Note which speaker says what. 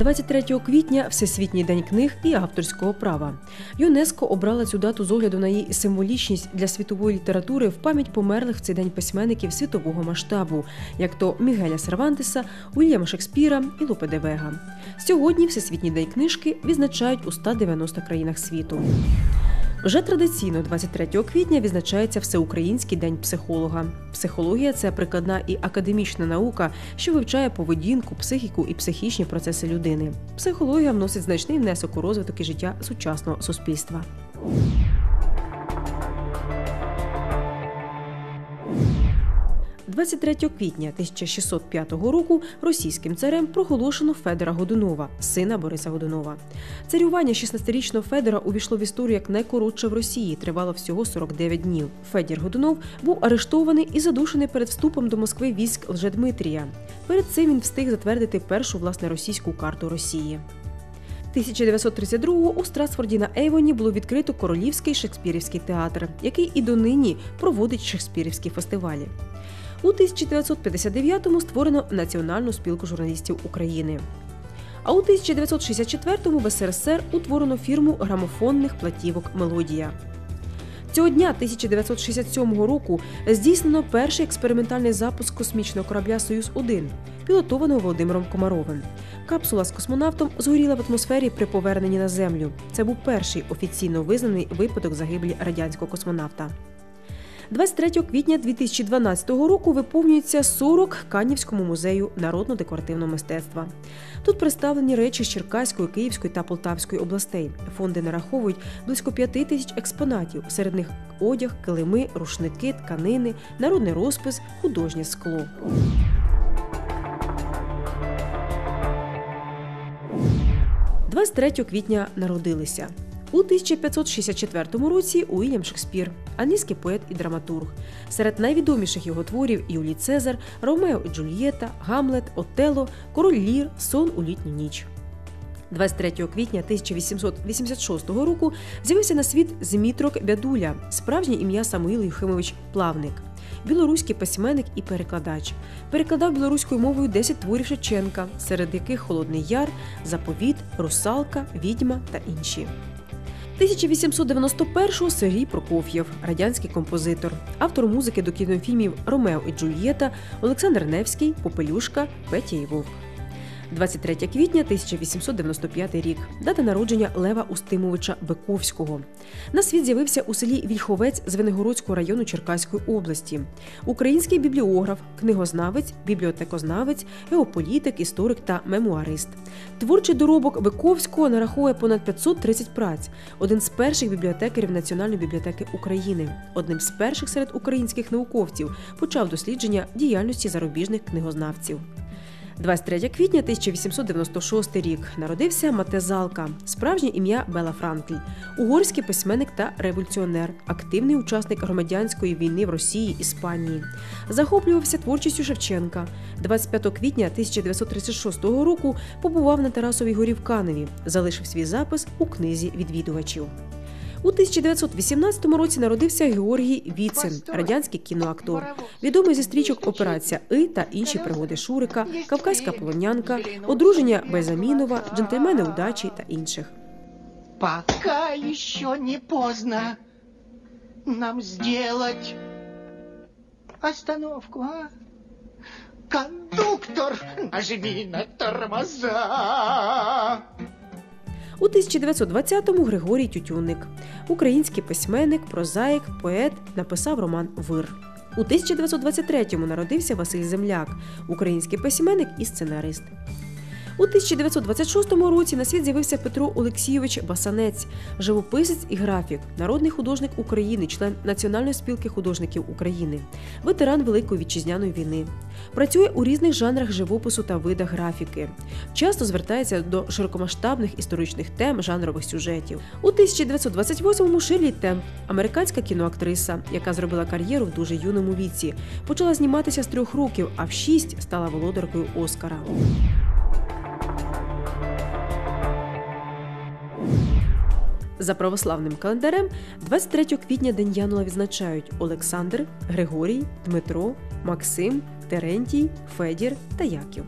Speaker 1: 23 квітня Всесвітній день книг і авторського права. ЮНЕСКО обрала цю дату з огляду на її символічність для світової літератури в пам'ять померлих в цей день письменників світового масштабу, як то Мігеля Сервантеса, Уільяма Шекспіра і Лопе де. Сьогодні Всесвітній день книжки відзначають у 190 країнах світу. Вже традиційно 23 квітня відзначається Всеукраїнський день психолога. Психологія це прикладна і академічна наука, що вивчає поведінку, психіку і психічні процеси людини. Психологія вносить значний внесок у розвиток і життя сучасного суспільства. 23 квітня 1605 року російським царем проголошено Федора Годунова, сина Бориса Годунова. Царювання 16-річного Федора увійшло в історію як найкоротше в Росії, тривало всього 49 днів. Федір Годунов був арештований і задушений перед вступом до Москви військ Лжедмитрія. Перед цим він встиг затвердити першу власне російську карту Росії. 1932-го у Страсфорді на Ейвоні було відкрито Королівський Шекспірівський театр, який і донині проводить Шекспірівські фестивалі. У 1959-му створено Національну спілку журналістів України. А у 1964-му в СРСР утворено фірму грамофонних платівок Мелодія. Цього дня 1967 року здійснено перший експериментальний запуск космічного корабля Союз 1 пілотованого Володимиром Комаровим. Капсула з космонавтом згоріла в атмосфері при поверненні на землю. Це був перший офіційно визнаний випадок загиблі радянського космонавта. 23 квітня 2012 року виповнюється 40 Канівському музею народно-декоративного мистецтва. Тут представлені речі з Черкаської, Київської та Полтавської областей. Фонди нараховують близько 5 тисяч експонатів. Серед них одяг, килими, рушники, тканини, народний розпис, художнє скло. «23 квітня народилися у 1564 році Уільям Шекспір, англійський поет і драматург. Серед найвідоміших його творів Юлій Цезар, Ромео і Джульєта, Гамлет, Отело, Король Лір, Сон у літню ніч. 23 квітня 1886 року з'явився на світ Змітрок Бядуля, справжнє ім'я Самуїл Юхимович Плавник, білоруський письменник і перекладач. Перекладав білоруською мовою 10 творів Шевченка, серед яких Холодний Яр, Заповіт, Русалка, Відьма та інші. 1891-го Сергій Прокоф'єв, радянський композитор, автор музики до кінофільмів Ромео і Джульєта, Олександр Невський, Попелюшка, Петя і Вовк. 23 квітня 1895 рік, дата народження Лева Устимовича Бековського. На світ з'явився у селі Вільховець Звенигородського району Черкаської області. Український бібліограф, книгознавець, бібліотекознавець, геополітик, історик та мемуарист. Творчий доробок Бековського нараховує понад 530 праць. Один з перших бібліотекарів Національної бібліотеки України. Одним з перших серед українських науковців почав дослідження діяльності зарубіжних книгознавців. 23 квітня 1896 рік народився Матезалка, справжнє ім'я Бела Франкль, угорський письменник та революціонер, активний учасник громадянської війни в Росії Іспанії. Захоплювався творчістю Шевченка. 25 квітня 1936 року побував на Тарасовій горі в Каневі, залишив свій запис у книзі відвідувачів. У 1918 році народився Георгій Віцин, радянський кіноактор, відомий зі стрічок Операція И та інші пригоди Шурика, Кавказька полонянка, одруження Безамінова, джентльмени удачі та інших.
Speaker 2: Пока еще не поздно нам сделать остановку, а? Кондуктор, нажми на тормоза.
Speaker 1: У 1920-му Григорій Тютюнник, український письменник, прозаїк, поет, написав роман Вир. У 1923-му народився Василь Земляк, український письменник і сценарист. У 1926 році на світ з'явився Петро Олексійович Басанець, живописець і графік, народний художник України, член Національної спілки художників України, ветеран Великої вітчизняної війни. Працює у різних жанрах живопису та видах графіки. Часто звертається до широкомасштабних історичних тем жанрових сюжетів. У 1928-му Ширлі Темп, американська кіноактриса, яка зробила кар'єру в дуже юному віці, почала зніматися з трьох років, а в шість стала володаркою Оскара. За православним календарем 23 квітня День Янула відзначають Олександр, Григорій, Дмитро, Максим, Терентій, Федір та Яків.